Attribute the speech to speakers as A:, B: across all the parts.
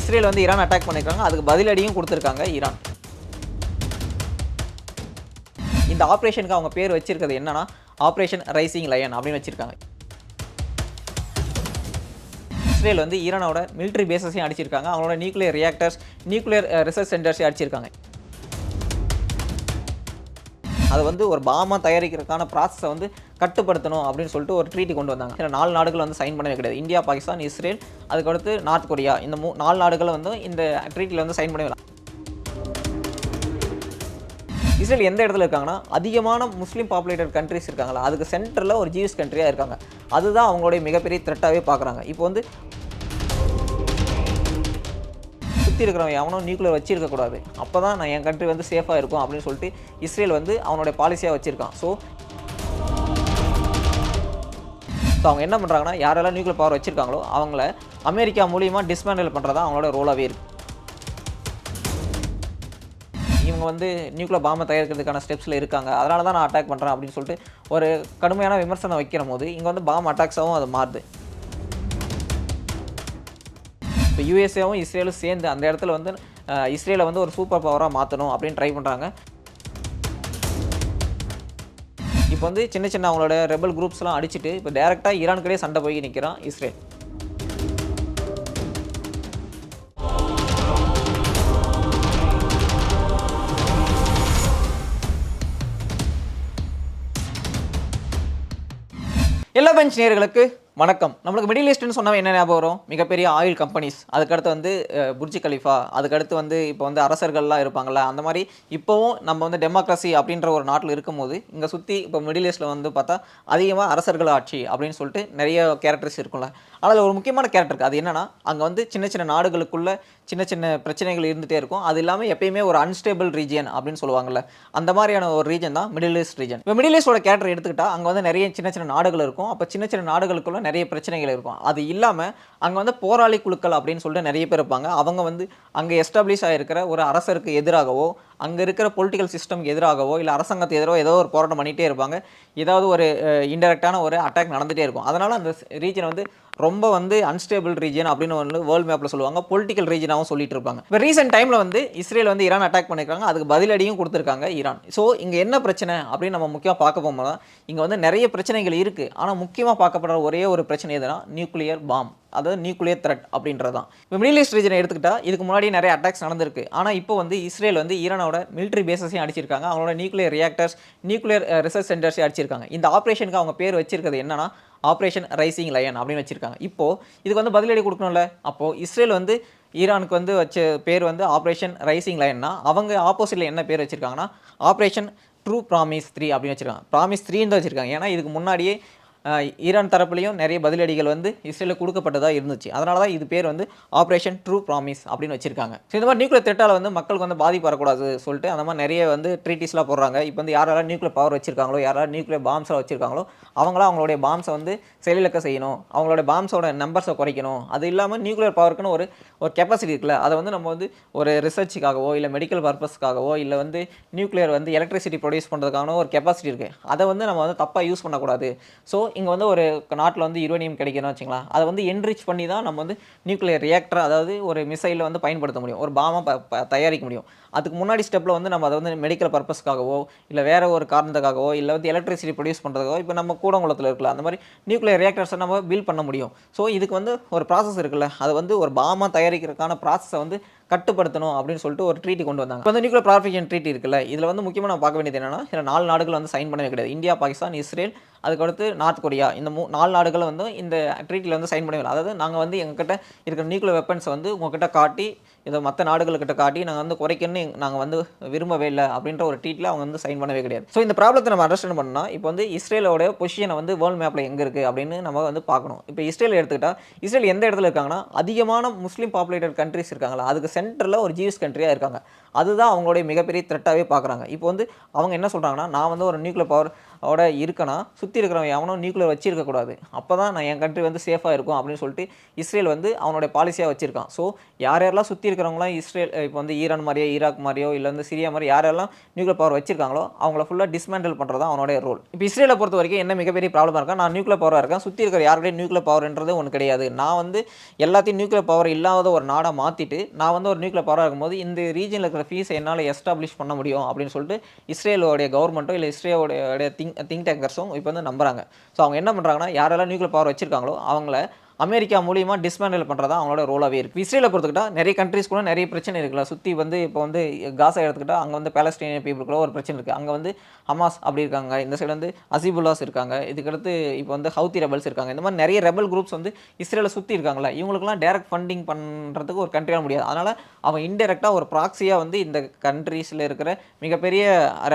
A: Israel வந்து Iran attack பண்ணியிருக்காங்க அதுக்கு பதிலடியும் கொடுத்துருக்காங்க ஈரான். இந்த ஆப்ரேஷனுக்கு அவங்க பேர் வச்சிருக்கிறது என்னன்னா ஆப்ரேஷன் ரைசிங் லயன் அப்படின்னு வச்சிருக்காங்க. இஸ்ரேல் வந்து ஈரானோட மிலிட்ரி பேசஸையும் அடிச்சிருக்காங்க. அவங்களோட நியூக்ளியர் ரியாக்டர்ஸ் நியூக்ளியர் ரிசர்ச் சென்டர்ஸையும் அடிச்சிருக்காங்க. அதை வந்து ஒரு பாமா தயாரிக்கிறதுக்கான ப்ராசஸை வந்து கட்டுப்படுத்தணும் அப்படின்னு சொல்லிட்டு ஒரு ட்ரீட்டி கொண்டு வந்தாங்க. சில நாலு நாடுகள் வந்து சைன் பண்ணவே கிடையாது. இந்தியா பாகிஸ்தான் இஸ்ரேல் அதுக்கடுத்து நார்த் கொரியா. இந்த மூ நாலு நாடுகளை வந்து இந்த ட்ரீட்டியில் வந்து சைன் பண்ணவே இஸ்ரேல் எந்த இடத்துல இருக்காங்கன்னா அதிகமான முஸ்லீம் பாப்புலேட்டட் கண்ட்ரிஸ் இருக்காங்களா அதுக்கு சென்டரில் ஒரு ஜீவிஸ் கண்ட்ரியாக இருக்காங்க. அதுதான் அவங்களுடைய மிகப்பெரிய த்ரெட்டாகவே பார்க்குறாங்க. இப்போ வந்து சுற்றி இருக்கிறவன் எவனும் நியூக்ளியர் வச்சிருக்கக்கூடாது. அப்போ தான் நான் என் கண்ட்ரி வந்து சேஃபாக இருக்கும் அப்படின்னு சொல்லிட்டு இஸ்ரேல் வந்து அவனுடைய பாலிசியாக வச்சுருக்கான். ஸோ ஸோ அவங்க என்ன பண்ணுறாங்கன்னா யாரெல்லாம் நியூக்ளியர் பவர் வச்சுருக்காங்களோ அவங்கள அமெரிக்கா மூலியமாக டிஸ்மேண்டில் பண்ணுறதா அவங்களோட ரோலாகவே இருக்குது இவங்க வந்து நியூக்ளியர் பாம்பை தயாரிக்கிறதுக்கான ஸ்டெப்ஸில் இருக்காங்க. அதனால தான் நான் அட்டாக் பண்ணுறேன் அப்படின்னு சொல்லிட்டு ஒரு கடுமையான விமர்சனம் வைக்கிற போது இங்கே வந்து பாம் அட்டாக்ஸாகவும் அது மாறுது. இப்போ யூஎஸ்ஏவும் இஸ்ரேலும் சேர்ந்து அந்த இடத்துல வந்து இஸ்ரேலை வந்து ஒரு சூப்பர் பவராக மாற்றணும் அப்படின்னு ட்ரை பண்ணுறாங்க இப்போ வந்து சின்ன சின்ன அவங்களோட ரெபல் குரூப்ஸ்லாம் அடிச்சுட்டு இப்போ டேரெக்டாக ஈரானுக்கிட்டே சண்டை போய் நிற்கிறான் இஸ்ரேல். எல்லா பெஞ்ச் நேர்களுக்கு வணக்கம். நம்மளுக்கு மிடில் ஈஸ்ட்னு சொன்னால் என்ன ஞாபகம் வரும்? மிகப்பெரிய ஆயில் கம்பெனிஸ் அதுக்கடுத்து வந்து புர்ஜி கலிஃபா அதுக்கடுத்து வந்து இப்போ வந்து அரசர்கள்லாம் இருப்பாங்கள்ல அந்த மாதிரி இப்போவும் நம்ம வந்து டெமோக்ரஸி அப்படின்ற ஒரு நாட்டில் இருக்கும்போது இங்கே சுற்றி இப்போ மிடில் ஈஸ்ட்டில் வந்து பார்த்தா அதிகமாக அரசர்கள் ஆட்சி அப்படின்னு சொல்லிட்டு நிறைய கேரக்டர்ஸ் இருக்கும்ல. அதில் ஒரு முக்கியமான கேரக்டர் இருக்குது அது என்னென்னா அங்கே வந்து சின்ன சின்ன நாடுகளுக்குள்ள சின்ன சின்ன பிரச்சனைகள் இருந்துகிட்டே இருக்கும். அது இல்லாமல் எப்பயுமே ஒரு அன்ஸ்டேபிள் ரீஜியன் அப்படின்னு சொல்லுவாங்கல்ல அந்த மாதிரியான ஒரு ரீஜன் தான் மிடில் ஈஸ்ட் ரீஜன் இப்போ மிடில் ஈஸ்டோட கேரக்டர் எடுத்துக்கிட்டால் அங்கே வந்து நிறைய சின்ன சின்ன நாடுகள் இருக்கும். அப்போ சின்ன சின்ன நாடுகளுக்குள்ள நிறைய பிரச்சனைகள் இருக்கும். அது இல்லாமல் அங்கே வந்து போராளி குழுக்கள் அப்படின்னு சொல்லிட்டு நிறைய பேர் இருப்பாங்க. அவங்க வந்து அங்கே எஸ்டாப்ளிஷ் ஆகிருக்கிற ஒரு அரசருக்கு எதிராகவோ அங்கே இருக்கிற பொலிட்டிக்கல் சிஸ்டம்க்கு எதிராகவோ இல்லை அரசாங்கத்து எதிராக ஏதோ ஒரு போராட்டம் பண்ணிகிட்டே இருப்பாங்க. ஏதாவது ஒரு இன்டெரக்டான ஒரு அட்டாக் நடந்துகிட்டே இருக்கும். அதனால் அந்த ரீஜன் வந்து ரொம்ப வந்து அன்ஸ்டேபிள் ரீஜன் அப்படின்னு வந்து வேர்ல்டு மேப்பில் சொல்லுவாங்க பொலிட்டிக்கல் ரீஜனாகவும் சொல்லிட்டு இருப்பாங்க. இப்போ ரீசெண்ட் டைமில் வந்து இஸ்ரேல் வந்து ஈரான் அட்டாக் பண்ணியிருக்காங்க அதுக்கு பதிலடியும் கொடுத்துருக்காங்க ஈரான் ஸோ இங்கே என்ன பிரச்சனை அப்படின்னு நம்ம முக்கியமாக பார்க்க போகும்போது இங்கே வந்து நிறைய பிரச்சனைகள் இருக்குது ஆனால் முக்கியமாக பார்க்கப்படுற ஒரே ஒரு பிரச்சனை எதுனா நியூக்ளியர் பாம் அதாவது நியூக்ளியர் த்ரெட் அப்படின்றது தான் இப்போ மிடில் ஈஸ்ட் ரீஜனை எடுத்துக்கிட்டால் இதுக்கு முன்னாடி நிறைய அட்டாக்ஸ் நடந்திருக்கு. ஆனால் இப்போ வந்து இஸ்ரேல் வந்து ஈரானோட மிலிட்ரி பேசஸையும் அடிச்சிருக்காங்க. அவங்களோட நியூக்ளியர் ரியாக்டர்ஸ் நியூக்ளியர் ரிசர்ச் சென்டர்ஸையும் அடிச்சிருக்காங்க. இந்த ஆப்ரேஷனுக்கு அவங்க பேர் வச்சிருக்கிறது என்னன்னா ஆப்ரேஷன் ரைசிங் லயன் அப்படின்னு வச்சிருக்காங்க. இப்போது இதுக்கு வந்து பதிலடி கொடுக்கணும்ல? அப்போது இஸ்ரேல் வந்து ஈரானுக்கு வந்து வச்ச பேர் வந்து ஆப்ரேஷன் ரைசிங் லயன்னா அவங்க ஆப்போசிட்டில் என்ன பேர் வச்சுருக்காங்கன்னா ஆப்ரேஷன் ட்ரூ ப்ராமிஸ் த்ரீ அப்படின்னு வச்சுருக்காங்க. ப்ராமிஸ் த்ரீன்னு தான் வச்சுருக்காங்க. ஏன்னா இதுக்கு முன்னாடியே ஈரான் தரப்புலையும் நிறைய பதிலடிகள் வந்து இஸ்ரேலுக்கு கொடுக்கப்பட்டதாக இருந்துச்சு. அதனால தான் இது பேர் வந்து ஆப்ரேஷன் ட்ரூ ப்ராமிஸ் அப்படின்னு வச்சிருக்காங்க. ஸோ இந்த மாதிரி நியூக்ளியர் திட்டால் வந்து மக்களுக்கு வந்து பாதிப்பு வரக்கூடாது சொல்லிட்டு அந்த மாதிரி நிறைய வந்து ட்ரீட்டிஸ்லாம் போடுறாங்க. இப்போ வந்து யாரெல்லாம் நியூக்ளியர் பவர் வச்சிருக்காங்களோ யாரெல்லாம் நியூக்ளியர் பாம்ஸ்லாம் வச்சிருக்காங்களோ அவங்களாம் அவங்களுடைய பாம்ஸை வந்து செயலிழக்க செய்யணும். அவங்களோட பாம்ஸோட நம்பர்ஸை குறைக்கணும். அது இல்லாமல் நியூக்ளியர் பவருக்குன்னு ஒரு ஒரு கெப்பாசிட்டி இருக்குல்ல அதை வந்து நம்ம வந்து ஒரு ரிசர்ச்சுக்காகவோ இல்லை மெடிக்கல் பர்பஸ்க்காகவோ இல்லை வந்து நியூக்ளியர் வந்து எலக்ட்ரிசிட்டி ப்ரொடியூஸ் பண்ணுறதுக்கான ஒரு கெப்பாசிட்டி இருக்குது அதை வந்து நம்ம வந்து தப்பாக யூஸ் பண்ணக்கூடாது. ஸோ இங்கே வந்து ஒரு நாட்டில் வந்து யுரேனியம் கிடைக்கணும் வச்சுங்களா அதை வந்து என்ரிச் பண்ணி தான் நம்ம வந்து நியூக்ளியர் ரியாக்டர் அதாவது ஒரு மிசைலில் வந்து பயன்படுத்த முடியும் ஒரு பாமா ப ப- தயாரிக்க முடியும். அதுக்கு முன்னாடி ஸ்டெப்பில் வந்து நம்ம அதை வந்து மெடிக்கல் பர்பஸ்க்காகவோ இல்லை வேறு ஒரு காரணத்துக்காகவோ இல்லை வந்து எலக்ட்ரிசிட்டி ப்ரொடியூஸ் பண்ணுறதுக்கோ இப்போ நம்ம கூடங்குளத்தில் இருக்கலாம் அந்த மாதிரி நியூக்ளியர் ரியாக்டர்ஸை நம்ம பில்ட் பண்ண முடியும். ஸோ இதுக்கு வந்து ஒரு ப்ராசஸ் இருக்குல்ல அது வந்து ஒரு பாமா தயாரிக்கிறதுக்கான ப்ராசஸை வந்து கட்டுப்படுத்தணும் அப்படின்னு சொல்லிட்டு ஒரு ட்ரீட்டி கொண்டு வந்தாங்க. இப்போ வந்து நியூக்ளியர் ப்ராஃபிகேஷன் ட்ரீட்டி இருக்குல்ல இதில் வந்து முக்கியமாக நம்ம பார்க்க வேண்டியது என்னன்னா இதில் நாலு நாடுகள் வந்து சைன் பண்ணவே கிடையாது. இந்தியா பாகிஸ்தான் இஸ்ரேல் அதுக்கடுத்து நார்த் கொரியா. இந்த மூ நாலு நாடுகள் வந்து இந்த ட்ரீட்டியில் வந்து சைன் பண்ணவே அதாவது நாங்கள் வந்து எங்ககிட்ட இருக்கிற நியூக்ளியர் வெப்பன்ஸை வந்து உங்ககிட்ட காட்டி இதை மற்ற நாடுகள்கிட்ட காட்டி நாங்கள் வந்து குறைக்கணும்னு நாங்கள் வந்து விரும்பவே இல்லை அப்படின்ற ஒரு ட்வீட்டில் அவங்க வந்து சைன் பண்ணவே கிடையாது. ஸோ இந்த ப்ராப்ளத்தை நம்ம அண்டர்ஸ்டாண்ட் பண்ணால் இப்போ வந்து இஸ்ரேலோட பொசிஷனை வந்து வேர்ல்டு மேப்பில் எங்கே இருக்குது அப்படின்னு நம்ம வந்து பார்க்கணும். இப்போ இஸ்ரேல் எடுத்துக்கிட்டால் இஸ்ரேல் எந்த இடத்துல இருக்காங்கன்னா அதிகமான முஸ்லீம் பாப்புலேட்டட் கண்ட்ரிஸ் இருக்காங்களா? அதுக்கு சென்டரில் ஒரு ஜீவிஸ் கண்ட்ரியாக இருக்காங்க. அதுதான் அவங்களுடைய மிகப்பெரிய த்ரெட்டாகவே பார்க்குறாங்க. இப்போ வந்து அவங்க என்ன சொல்கிறாங்கன்னா நான் வந்து ஒரு நியூக்ளியர் பவர் ஓட இருக்கனா சுற்றி இருக்கிறவன் எவனும் நியூக்ளியர் வச்சிருக்கக்கூடாது அப்போ தான் நான் என் கண்ட்ரி வந்து சேஃபாக இருக்கும் அப்படின்னு சொல்லிட்டு இஸ்ரேல் வந்து அவனுடைய பாலிசியாக வச்சுருக்கான். ஸோ யார் யாரெல்லாம் சுற்றி இருக்கிறவங்களாம் இஸ்ரேல் இப்போ வந்து ஈரான் மாதிரியோ ஈராக் மாதிரியோ இல்லை வந்து சிரியா மாதிரி யாரெல்லாம் நியூக்ளியர் பவர் வச்சிருக்காங்களோ அவங்கள ஃபுல்லாக டிஸ்மேண்டில் பண்ணுறது தான் அவனோட ரோல் இப்போ இஸ்ரேலை பொறுத்த வரைக்கும் என்ன மிகப்பெரிய ப்ராப்ளமாக இருக்கா? நான் நியூக்ளியர் பவராக இருக்கேன். சுற்றி இருக்கிற யாருடைய நியூக்ளியர் பவர்ன்றது ஒன்று கிடையாது. நான் வந்து எல்லாத்தையும் நியூக்ளியர் பவர் இல்லாத ஒரு நாடாக மாற்றிட்டு நான் வந்து ஒரு நியூக்ளியர் பவராக இருக்கும்போது இந்த ரீஜனில் இருக்கிற ஃபீஸை என்னால் எஸ்டாப்ளிஷ் பண்ண முடியும் அப்படின்னு சொல்லிட்டு இஸ்ரேலோடைய கவர்மெண்ட்டோ இல்லை இஸ்ரேலோடைய திங்க் திங்க் டேங்கர்ஸும் இப்போ வந்து நம்புகிறாங்க ஸோ அவங்க என்ன பண்ணுறாங்கன்னா யாரெல்லாம் நியூக்ளியர் பவர் வச்சிருக்காங்களோ அவங்கள அமெரிக்கா மூலியமாக டிஸ்மேண்டில் பண்ணுறதா அவங்களோட ரோலாகவே இருக்குது இஸ்ரேலை பொறுத்துக்கிட்டா நிறைய கண்ட்ரிஸ் கூட நிறைய பிரச்சனை இருக்குல்ல. சுற்றி வந்து இப்போ வந்து காசா எடுத்துக்கிட்டா அங்கே வந்து பேலஸ்டீனிய பீப்புளுக்குள்ள ஒரு பிரச்சனை இருக்குது அங்கே வந்து ஹமாஸ் அப்படி இருக்காங்க. இந்த சைடு வந்து அசிபுல்லாஸ் இருக்காங்க. இதுக்கடுத்து இப்போ வந்து ஹவுத்தி ரெபல்ஸ் இருக்காங்க. இந்த மாதிரி நிறைய ரெபல் குரூப்ஸ் வந்து இஸ்ரேலை சுற்றி இருக்காங்களா இவங்களுக்குலாம் டேரக்ட் ஃபண்டிங் பண்ணுறதுக்கு ஒரு கண்ட்ரியாக முடியாது. அதனால் அவன் இன்டெரக்டாக ஒரு ப்ராக்ஸியாக வந்து இந்த கண்ட்ரீஸில் இருக்கிற மிகப்பெரிய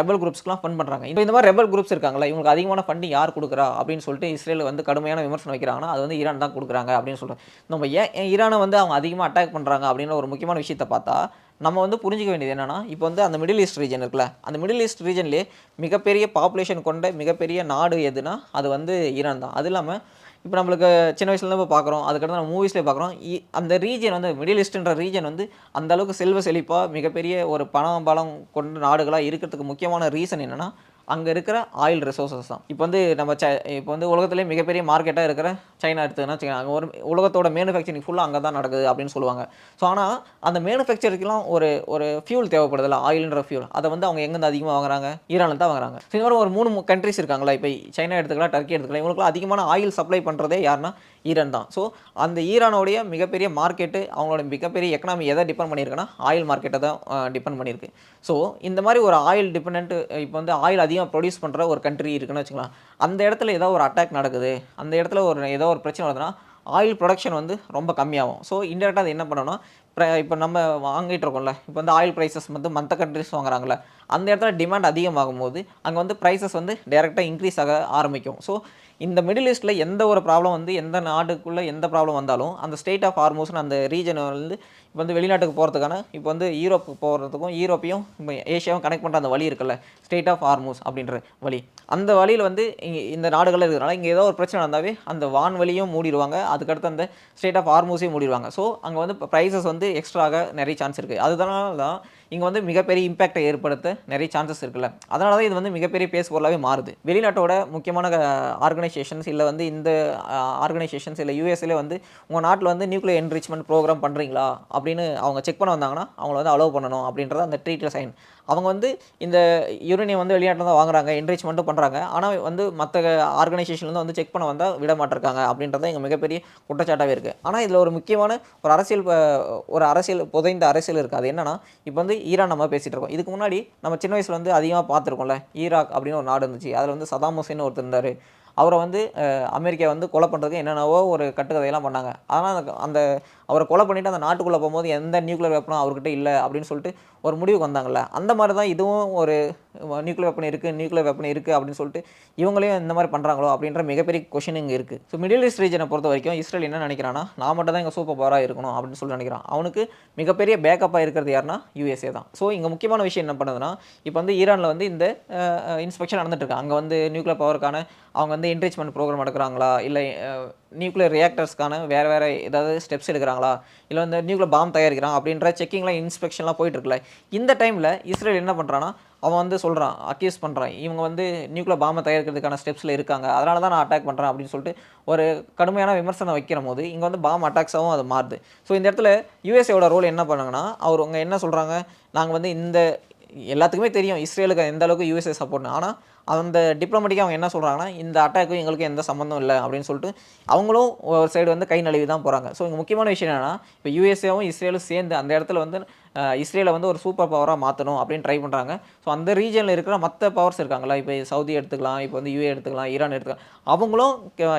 A: ரெபல் குரூப்ஸ்க்குலாம் ஃபண்ட் பண்ணுறாங்க இப்போ இந்த மாதிரி ரெபல் குரூப்ஸ் இருக்காங்களா இவங்களுக்கு அதிகமான ஃபண்டிங் யார் கொடுக்குறா அப்படின்னு சொல்லிட்டு இஸ்ரேல் வந்து கடுமையான விமர்சனம் வைக்கிறாங்கன்னா அது வந்து ஈரான் தான் கொடுக்குறாங்க அப்படின்னு சொல்கிறேன் நம்ம ஏன் ஈரானை வந்து அவங்க அதிகமாக அட்டாக் பண்ணுறாங்க அப்படின்னு ஒரு முக்கியமான விஷயத்தை பார்த்தா நம்ம வந்து புரிஞ்சிக்க வேண்டியது என்னென்னா இப்போ வந்து அந்த மிடில் ஈஸ்ட் ரீஜன் இருக்குல்ல அந்த மிடில் ஈஸ்ட் ரீஜன்லேயே மிகப்பெரிய பாப்புலேஷன் கொண்ட மிகப்பெரிய நாடு எதுனா அது வந்து ஈரான் தான். அது இல்லாமல் இப்போ நம்மளுக்கு சின்ன வயசுலேருந்து இப்போ பார்க்குறோம் அதுக்கடுத்து நம்ம மூவிஸ்லேயே பார்க்குறோம் அந்த ரீஜன் வந்து மிடில் ஈஸ்ட்ன்ற ரீஜன் வந்து அந்த அளவுக்கு செல்வ செழிப்பாக மிகப்பெரிய ஒரு பணம் பலம் கொண்ட நாடுகளாக இருக்கிறதுக்கு முக்கியமான ரீசன் என்னென்னா அங்கே இருக்கிற ஆயில் ரிசோர்ஸஸ் தான். இப்போ வந்து நம்ம ச இப்போ வந்து உலகத்துலேயே மிகப்பெரிய மார்க்கெட்டாக இருக்கிற சைனா எடுத்துக்கினா வச்சுக்கோங்க அங்கே ஒரு உலகத்தோட மேனுஃபேக்சரிங் ஃபுல்லாக அங்கே தான் நடக்குது அப்படின்னு சொல்லுவாங்க. ஸோ ஆனால் அந்த மேனுஃபேக்சருக்குலாம் ஒரு ஒரு ஃபியூல் தேவைப்படுதில்ல ஆயில்ன்ற ஃபியூல் அதை வந்து அவங்க எங்கேருந்து அதிகமாக வாங்குறாங்க? ஈரானில் தான் வாங்குறாங்க. ஸோ இந்த மாதிரி ஒரு மூணு கண்ட்ரிஸ் இருக்காங்களா? இப்போ சைனா எடுத்துக்கலாம் டர்க்கி எடுத்துக்கலாம் இவங்களுக்குலாம் அதிகமான ஆயில் சப்ளை பண்ணுறதே யாருன்னா ஈரான் தான். ஸோ அந்த ஈரானோடைய மிகப்பெரிய மார்க்கெட்டு அவங்களோட மிகப்பெரிய எக்கனாமி எதை டிபெண்ட் பண்ணியிருக்குன்னா ஆயில் மார்க்கெட்டை தான் டிபெண்ட் பண்ணியிருக்கு. ஸோ இந்த மாதிரி ஒரு ஆயில் டிபெண்ட் இப்போ வந்து ஆயில் அதிகமாக ப்ரொடியூஸ் பண்ணுற ஒரு கண்ட்ரி இருக்குன்னு வச்சுக்கலாம். அந்த இடத்துல ஏதோ ஒரு அட்டாக் நடக்குது. அந்த இடத்துல ஒரு ஏதோ ஒரு பிரச்சனை வருதுன்னா ஆயில் ப்ரொடக்ஷன் வந்து ரொம்ப கம்மியாகும். ஸோ இன்டெரக்டாக அது என்ன பண்ணணும் இப்போ நம்ம வாங்கிட்டு இருக்கோம்ல இப்போ வந்து ஆயில் ப்ரைஸஸ் வந்து மற்ற கண்ட்ரிஸ் வாங்குறாங்கல்ல அந்த இடத்துல டிமாண்ட் அதிகமாகும் போது அங்கே வந்து ப்ரைஸஸ் வந்து டேரெக்டாக இன்க்ரீஸ் ஆக ஆரம்பிக்கும். ஸோ இந்த மிடில் ஈஸ்ட்டில் எந்த ஒரு ப்ராப்ளம் வந்து எந்த நாடுக்குள்ளே எந்த ப்ராப்ளம் வந்தாலும் அந்த ஸ்டேட் ஆஃப் ஹார்மோஸ்னு அந்த ரீஜன் வந்து இப்போ வந்து வெளிநாட்டுக்கு போகிறதுக்கான இப்போ வந்து யூரோப் போகிறதுக்கும் யூரோப்பையும் இப்போ ஏஷியாவும் கனெக்ட் பண்ணுற அந்த வழி இருக்குல்ல ஸ்டேட் ஆஃப் ஹார்மோஸ் அப்படின்ற வழி. அந்த வழியில் வந்து இங்கே இந்த நாடுகளில் இருக்கிறனால இங்கே ஏதோ ஒரு பிரச்சனை வந்தாவே அந்த வான்வழியும் மூடிடுவாங்க அதுக்கடுத்து அந்த ஸ்டேட் ஆஃப் ஹார்மோஸையும் மூடிடுவாங்க. ஸோ அங்கே வந்து ப்ரைஸஸ் வந்து எக்ஸ்ட்ராக நிறைய சான்ஸ் இருக்குது அதுதனால தான் இங்கே வந்து மிகப்பெரிய இம்பேக்டை ஏற்படுத்த நிறைய சான்சஸ் இருக்குல்ல. அதனால தான் இது வந்து மிகப்பெரிய பேஸ் பொருளாகவே மாறுது. வெளிநாட்டோட முக்கியமான ஆர்கனைசேஷன்ஸ் இல்லை வந்து இந்த ஆர்கனைசேஷன்ஸ் இல்லை யூஎஸ்ஏல வந்து உங்கள் நாட்டில் வந்து நியூக்ளியர் என்ரிச்மெண்ட் ப்ரோக்ராம் பண்ணுறீங்களா அப்படின்னு அவங்க செக் பண்ண வந்தாங்கன்னா அவங்கள வந்து அலோவ் பண்ணணும் அப்படின்றத அந்த ட்ரீட்டில் சைன் அவங்க வந்து இந்த யுரேனியம் வந்து வெளிநாட்டில் தான் வாங்குறாங்க என்ரிச்மெண்ட்டும் பண்ணுறாங்க ஆனால் வந்து மற்ற ஆர்கனைசேஷன்லேருந்து வந்து செக் பண்ண வந்தால் விட மாட்டிருக்காங்க அப்படின்றத எங்கள் மிகப்பெரிய குற்றச்சாட்டாகவே இருக்குது ஆனால் இதில் ஒரு முக்கியமான ஒரு அரசியல் ஒரு அரசியல் புதைந்த அரசியல் இருக்குது அது என்னென்னா இப்போ வந்து ஈரான் நம்ம பேசிகிட்டு இருக்கோம். இதுக்கு முன்னாடி நம்ம சின்ன வயசில் வந்து அதிகமாக பார்த்துருக்கோம்ல ஈராக் அப்படின்னு ஒரு நாடு இருந்துச்சு. அதில் வந்து சதாம் ஹுசேன் ஒருத்தர் இருந்தார். அவரை வந்து அமெரிக்கா வந்து கொலை பண்ணுறதுக்கு என்னென்னவோ ஒரு கட்டுக்கதையெல்லாம் பண்ணாங்க. ஆனால் அந்த அந்த அவரை கொலை பண்ணிவிட்டு அந்த நாட்டுக்குள்ளே போகும்போது எந்த நியூக்ளியர் வெப்பனும் அவர்கிட்ட இல்லை அப்படின்னு சொல்லிட்டு ஒரு முடிவுக்கு வந்தாங்கல்ல. அந்த மாதிரி தான் இதுவும் ஒரு நியூக்ளியர் வெப்பன் இருக்குது நியூக்ளியர் வெப்பன் இருக்குது அப்படின்னு சொல்லிட்டு இவங்களையும் இந்த மாதிரி பண்ணுறாங்களோ அப்படின்ற மிகப்பெரிய கொஷின் இங்கே இருக்குது ஸோ மிடில் ஈஸ்ட் ரீஜனை பொறுத்த வரைக்கும் இஸ்ரேல் என்ன நினைக்கிறான்னா நான் மட்டும் தான் இங்கே சூப்பர் பவராக இருக்கணும் அப்படின்னு சொல்லி நினைக்கிறான். அவனுக்கு மிகப்பெரிய பேக்கப்பாக இருக்கிறது யாருன்னா யூஎஸ்ஏ தான். ஸோ இங்கே முக்கியமான விஷயம் என்ன பண்ணுதுன்னா இப்போ வந்து ஈரானில் வந்து இந்த இன்ஸ்பெக்ஷன் நடந்துட்டு அங்கே வந்து நியூக்ளியர் பவருக்கான அவங்க வந்து என்ரிச்மெண்ட் ப்ரோக்ராம் எடுக்கிறாங்களா? இல்லை நியூக்ளியர் ரியாக்டர்ஸ்க்கான வேறு வேறு ஏதாவது ஸ்டெப்ஸ் எடுக்கிறாங்களா? இல்லை வந்து நியூக்ளியர் பாம் தயாரிக்கிறான் அப்படின்ற செக்கிங்லாம் இன்ஸ்பெக்ஷன்லாம் போயிட்டு இருக்குல்ல. இந்த டைமில் இஸ்ரேல் என்ன பண்ணுறான்னா அவன் வந்து சொல்கிறான் அக்யூஸ் பண்ணுறான் இவங்க வந்து நியூக்ளியர் பாம்பை தயாரிக்கிறதுக்கான ஸ்டெப்ஸில் இருக்காங்க. அதனால தான் நான் அட்டாக் பண்ணுறேன் அப்படின்னு சொல்லிட்டு ஒரு கடுமையான விமர்சனம் வைக்கிற போது இங்கே வந்து பாம் அட்டாக்ஸாகவும் அது மாறுது. ஸோ இந்த இடத்துல யூஎஸ்ஏவோட ரோல் என்ன பண்ணாங்கன்னா அவர் அவங்க என்ன சொல்கிறாங்க நாங்கள் வந்து இந்த எல்லாத்துக்குமே தெரியும் இஸ்ரேலுக்கு எந்த அளவுக்கு யூஎஸ்ஏ சப்போர்ட்னு ஆனால் அந்த டிப்ளமேட்டிக்காக அவங்க என்ன சொல்கிறாங்கன்னா இந்த அட்டாக்கும் எங்களுக்கு எந்த சம்மந்தம் இல்லை அப்படின்னு சொல்லிட்டு அவங்களும் ஒரு சைடு வந்து கை நழுவி தான் போகிறாங்க ஸோ இங்கே முக்கியமான விஷயம் என்னென்னா இப்போ யூஎஸ்ஏவும் இஸ்ரேலும் சேர்ந்து அந்த இடத்துல வந்து இஸ்ரேலை வந்து ஒரு சூப்பர் பவராக மாற்றணும் அப்படின்னு ட்ரை பண்ணுறாங்க ஸோ அந்த ரீஜனில் இருக்கிற மற்ற பவர்ஸ் இருக்காங்களா இப்போ சவுதி எடுத்துக்கலாம் இப்போ வந்து யூஏ எடுத்துக்கலாம் ஈரான் எடுத்துக்கலாம் அவங்களும்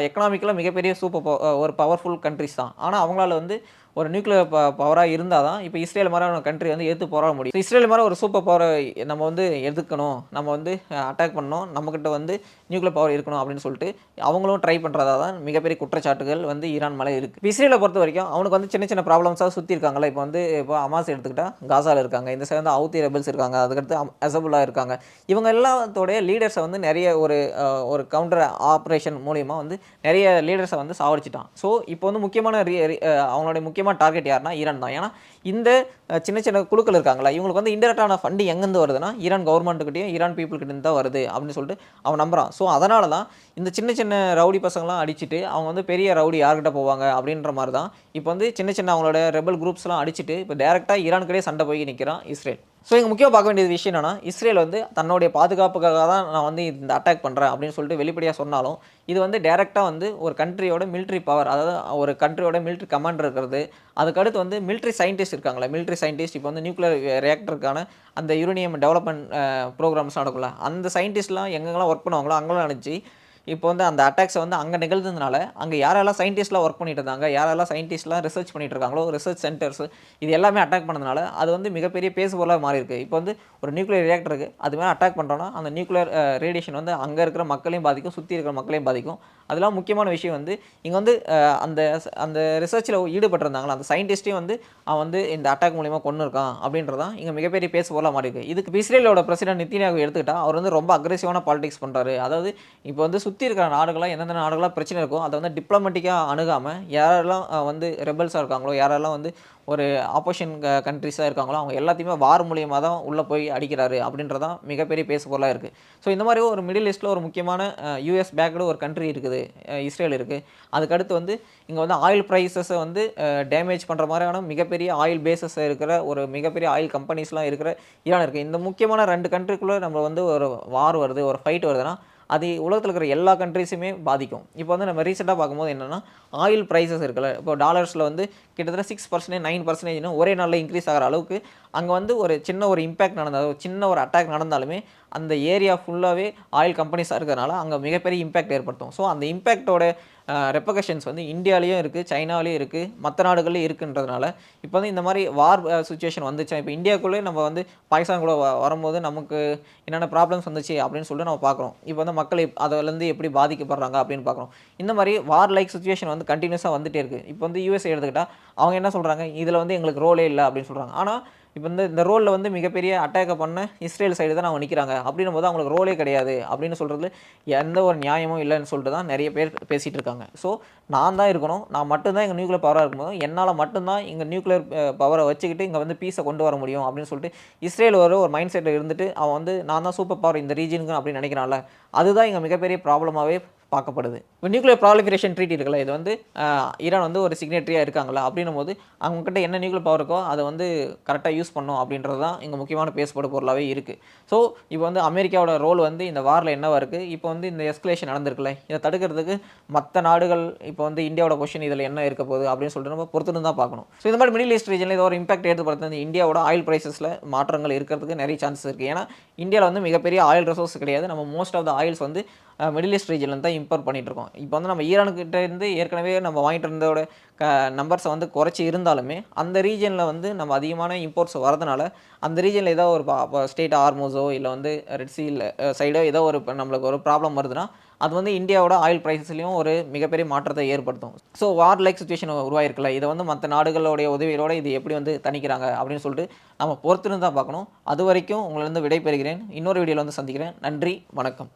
A: எக்கனாமிக்கலாக மிகப்பெரிய சூப்பர் ஒரு பவர்ஃபுல் கண்ட்ரிஸ் தான். ஆனால் அவங்களால வந்து ஒரு நியூக்ளியர் ப பவராக இருந்தால் தான் இப்போ இஸ்ரேல் மாதிரி கண்ட்ரி வந்து எடுத்து போராட முடியும். இஸ்ரேல் மாதிரி ஒரு சூப்பர் பவரை நம்ம வந்து எதுக்கணும் நம்ம வந்து அட்டாக் பண்ணணும். இருக்கணும் நம்மக்கிட்ட வந்து நியூக்ளியர் பவர் இருக்கணும் அப்படின்னு சொல்லிட்டு அவங்களும் ட்ரை பண்ணுறதா தான் மிகப்பெரிய குற்றச்சாட்டுகள் வந்து ஈரான் மேலே இருக்குது இஸ்ரேலை பொறுத்த வரைக்கும் அவனுக்கு வந்து சின்ன சின்ன ப்ராப்ளம்ஸாக சுற்றி இருக்காங்களா இப்போ வந்து இப்போ அமாஸ் எடுத்துக்கிட்டால் காசாவில் இருக்காங்க. இந்த சைடு வந்து அவுத்தி ரெபல்ஸ் இருக்காங்க. அதுக்கடுத்து அசபுல்லா இருக்காங்க. இவங்க எல்லாத்தோடைய லீடர்ஸை வந்து நிறைய ஒரு ஒரு கவுண்டர் ஆப்ரேஷன் மூலியமாக வந்து நிறைய லீடர்ஸை வந்து சாவடிச்சிட்டான். ஸோ இப்போ வந்து முக்கியமான அவங்களுடைய முக்கியமான டார்கெட் யாருன்னா ஈரான் தான். ஏன்னா இந்த சின்ன சின்ன குழுக்கள் இருக்காங்களா இவங்களுக்கு வந்து இன்டெரக்டான ஃபண்டு எங்கேருந்து வருதுன்னா ஈரான் கவர்மெண்ட்டுக்கிட்டையும் ஈரான் பீப்புள்கிட்டேருந்து தான் வருது. அப்படின்னு சொல்லிட்டு அவன் நம்புறான். ஸோ அதனால தான் இந்த சின்ன சின்ன ரவுடி பசங்களாம் அடிச்சுட்டு அவங்க வந்து பெரிய ரவுடி யார்கிட்ட போவாங்க அப்படின்ற மாதிரி தான் இப்போ வந்து சின்ன சின்ன அவங்களோட ரெபல் குரூப்ஸ்லாம் அடிச்சுட்டு இப்போ டேரெக்டாக ஈரான்கிட்டே சண்டை போய் நிற்கிறான் இஸ்ரேல். ஸோ இங்கே முக்கியமாக பார்க்க வேண்டியது விஷயம் என்னன்னா இஸ்ரேல் வந்து தன்னுடைய பாதுகாப்புக்காக தான் நான் வந்து இந்த அட்டாக் பண்ணுறேன் அப்படின்னு சொல்லிட்டு வெளிப்படையாக சொன்னாலும் இது வந்து டேரெக்டாக வந்து ஒரு கண்ட்ரியோட மிலிட்ரி பவர் அதாவது ஒரு கண்ட்ரியோட மிலிட்ரி கமாண்டர் இருக்கிறது. அதுக்கடுத்து வந்து மிலிட்ரி சயின்டிஸ்ட் இருக்காங்களே மிலிட்ரி சயின்டிஸ்ட் இப்போ வந்து நியூக்ளியர் ரியாக்டருக்கான அந்த யூரேனியம் டெவலப்மெண்ட் ப்ரோக்ராம்ஸ் நடக்கும்ல அந்த சயின்டிஸ்ட்லாம் எங்கெங்கெல்லாம் ஒர்க் பண்ணுவாங்களோ அங்கெல்லாம் நினச்சி இப்போ வந்து அந்த அட்டாக்ஸை வந்து அங்கே நிகழ்ந்ததுனால அங்கே யாரெல்லாம் சயின்டிஸ்ட்லாம் ஒர்க் பண்ணிட்டு இருந்தாங்க யாரெல்லாம் சயின்டிஸ்ட்லாம் ரிசர்ச் பண்ணிட்டு இருக்காங்களோ ரிசர்ச் சென்டர்ஸ் இது எல்லாமே அட்டாக் பண்ணதுனால அது வந்து மிகப்பெரிய பேசுபொருளாக மாறி இருக்குது இப்போ வந்து ஒரு நியூக்ளியர் ரியாக்டருக்கு அது மேலே அட்டாக் பண்ணுறோன்னா அந்த நியூக்ளியர் ரேடியேஷன் வந்து அங்கே இருக்கிற மக்களையும் பாதிக்கும் சுற்றி இருக்கிற மக்களையும் பாதிக்கும். அதெல்லாம் முக்கியமான விஷயம் வந்து இங்கே வந்து அந்த அந்த ரிசர்ச்சில் ஈடுபட்டிருந்தாங்களா? அந்த சயின்டிஸ்ட்டையும் வந்து அவன் வந்து இந்த அட்டாக் மூலியமாக கொண்டு இருக்கான் அப்படின்றதான் இங்கே மிகப்பெரிய பேசுபொருளாக மாறி இருக்குது இதுக்கு இஸ்ரேலோட பிரசிடென்ட் நித்தினியாக எடுத்துக்கிட்டா அவர் வந்து ரொம்ப அக்ரெசிவான பாலிடிக்ஸ் பண்ணுறாரு அதாவது இப்போ வந்து சுற்றி இருக்கிற நாடுகளாக எந்தெந்த நாடுகளாக பிரச்சனை இருக்கோ அதை வந்து டிப்ளமெட்டிக்காக அணுகாமல் யாரெல்லாம் வந்து ரெபல்ஸாக இருக்காங்களோ யாரெல்லாம் வந்து ஒரு ஆப்போஷன் க கண்ட்ரிஸாக இருக்காங்களோ அவங்க எல்லாத்தையுமே வார் மூலியமாக தான் உள்ளே போய் அடிக்கிறாரு அப்படின்றதான் மிகப்பெரிய பேசுபொருளாக இருக்குது ஸோ இந்த மாதிரி ஒரு மிடில் ஈஸ்ட்டில் ஒரு முக்கியமான யூஎஸ் பேக்கடு ஒரு கண்ட்ரி இருக்குது இஸ்ரேல் இருக்குது அதுக்கடுத்து வந்து இங்கே வந்து ஆயில் ப்ரைஸஸை வந்து டேமேஜ் பண்ணுற மாதிரியான மிகப்பெரிய ஆயில் பேசஸ் இருக்கிற ஒரு மிகப்பெரிய ஆயில் கம்பெனிஸ்லாம் இருக்கிற ஈரான் இருக்குது இந்த முக்கியமான ரெண்டு கண்ட்ரிக்குள்ளே நம்ம வந்து ஒரு வார் வருது ஒரு ஃபைட் வருதுன்னா அது உலகத்தில் இருக்கிற எல்லா கண்ட்ரிஸுமே பாதிக்கும். இப்போ வந்து நம்ம ரீசெண்டாக பார்க்கும்போது என்னென்னா ஆயில் ப்ரைஸஸ் இருக்குல்ல. இப்போ டாலர்ஸில் வந்து கிட்டத்தட்ட சிக்ஸ் பர்சன்டேஜ் நைன் பர்சன்டேஜ்னு ஒரே நாளில் இன்க்ரீஸ் ஆகிற அளவுக்கு அங்கே வந்து ஒரு சின்ன ஒரு இம்பேக்ட் நடந்தால் ஒரு சின்ன ஒரு அட்டாக் நடந்தாலுமே அந்த ஏரியா ஃபுல்லாகவே ஆயில் கம்பெனிஸாக இருக்கிறதுனால அங்கே மிகப்பெரிய இம்பேக்ட் ஏற்படுத்தும். ஸோ அந்த இம்பேக்டோட ரெப்பகஷன்ஸ் வந்து இந்தியாலேயும் இருக்குது சைனாலேயும் இருக்குது மற்ற நாடுகள்லையும் இருக்குன்றதுனால இப்போ வந்து இந்த மாதிரி வார் சுச்சுவேஷன் வந்துச்சா? இப்போ இந்தியாக்குள்ளே நம்ம வந்து பாகிஸ்தான் கூட வ- வரும்போது நமக்கு என்னென்ன ப்ராப்ளம்ஸ் வந்துச்சு அப்படின்னு சொல்லிட்டு நம்ம பார்க்குறோம் இப்போ வந்து மக்கள் அதிலேருந்து எப்படி பாதிக்கப்படுறாங்க அப்படின்னு பார்க்குறோம் இந்த மாதிரி வார் லைக் சுச்சுவேஷன் வந்து கண்டினியூஸாக வந்துகிட்டே இருக்குது இப்போ வந்து யூஎஸ்ஏ எடுத்துக்கிட்டால் அவங்க என்ன சொல்கிறாங்க இதில் வந்து எங்களுக்கு ரோலே இல்லை அப்படின்னு சொல்கிறாங்க ஆனால் இப்போ வந்து இந்த ரோலில் வந்து மிகப்பெரிய அட்டாக்கை பண்ண இஸ்ரேல் சைடு தான் அவங்க நிற்கிறாங்க அப்படின்னும் போது அவங்களுக்கு ரோலே கிடையாது. அப்படின்னு சொல்கிறது எந்த ஒரு நியாயமும் இல்லைன்னு சொல்லிட்டு தான் நிறைய பேர் பேசிகிட்டு இருக்காங்க. ஸோ நான் தான் இருக்கணும். நான் மட்டும்தான் எங்கள் நியூக்ளியர் பவராக இருக்கும்போது என்னால் மட்டும்தான் இங்கே நியூக்ளியர் பவரை வச்சுக்கிட்டு இங்கே வந்து பீஸை கொண்டு வர முடியும் அப்படின்னு சொல்லிட்டு இஸ்ரேல் வர ஒரு மைண்ட் செட்டில் இருந்துட்டு அவன் வந்து நான் தான் சூப்பர் பவர் இந்த ரீஜனுக்கு அப்படின்னு நினைக்கிறான்ல. அதுதான் இங்கே மிகப்பெரிய ப்ராப்ளமாகவே பார்க்கப்படுது. இப்போ நியூக்ளியர் ப்ராலிஃபரேஷன் ட்ரீட்டி இருக்குல்ல இது வந்து ஈரான் வந்து ஒரு சிக்னேட்டரியாக இருக்காங்களா அப்படின்னும் போது அவங்கக்கிட்ட என்ன நியூக்ளியர் பவர் இருக்கோ அதை வந்து கரெக்டாக யூஸ் பண்ணும் அப்படின்றது தான் இங்கே முக்கியமான பேசப்படும் பொருளாகவே இருக்குது ஸோ இப்போ வந்து அமெரிக்காவோட ரோல் வந்து இந்த வாரில் என்னவாக இருக்குது இப்போ வந்து இந்த எஸ்கலேஷன் நடந்திருக்குல்ல இதை தடுக்கிறதுக்கு மற்ற நாடுகள் இப்போ வந்து இந்தியாவோட கொஷின் இதில் என்ன இருக்க போகுது அப்படின்னு சொல்லிட்டு நம்ம பொறுத்துன்னு தான் பார்க்கணும். ஸோ இந்த மாதிரி மிடில் ஈஸ்ட் ரீஜனில் ஏதோ ஒரு இம்பாக்ட் ஏற்படுத்துறது இந்த இந்தியாவோட ஆயில் ப்ரைஸஸில் மாற்றங்கள் இருக்கிறதுக்கு நிறைய சான்சஸ் இருக்குது ஏன்னா இந்தியாவில் வந்து மிகப்பெரிய ஆயில் ரிசோர்ஸ் கிடையாது. நம்ம most of the oil oils வந்து மிடில் ஈஸ்ட் ரீஜனில் தான் இம்போர்ட் பண்ணிட்டு இருக்கோம் இப்போ வந்து நம்ம ஈரானுக்கிட்ட இருந்து ஏற்கனவே நம்ம வாங்கிட்டு இருந்தோட க நம்பர்ஸை வந்து குறைச்சி இருந்தாலுமே அந்த ரீஜனில் வந்து நம்ம அதிகமான இம்போர்ட்ஸ் வரதுனால அந்த ரீஜனில் ஏதோ ஒரு ஸ்டேட் ஆர்மோஸோ இல்லை வந்து ரெட் சைடோ ஏதோ ஒரு நம்மளுக்கு ஒரு ப்ராப்ளம் வருதுன்னா அது வந்து இந்தியாவோட ஆயில் ப்ரைஸஸ்லையும் ஒரு மிகப்பெரிய மாற்றத்தை ஏற்படுத்தும். ஸோ வார் லைக் சுச்சுவேஷன் உருவாயிருக்குல்ல. இதை வந்து மற்ற நாடுகளுடைய உதவியோட இது எப்படி வந்து தணிக்கிறாங்க அப்படின்னு சொல்லிட்டு நம்ம பொறுத்திருந்து தான் பார்க்கணும். அது வரைக்கும் உங்களிருந்து விடைபெறுகிறேன். இன்னொரு வீடியோவில் வந்து சந்திக்கிறேன். நன்றி வணக்கம்.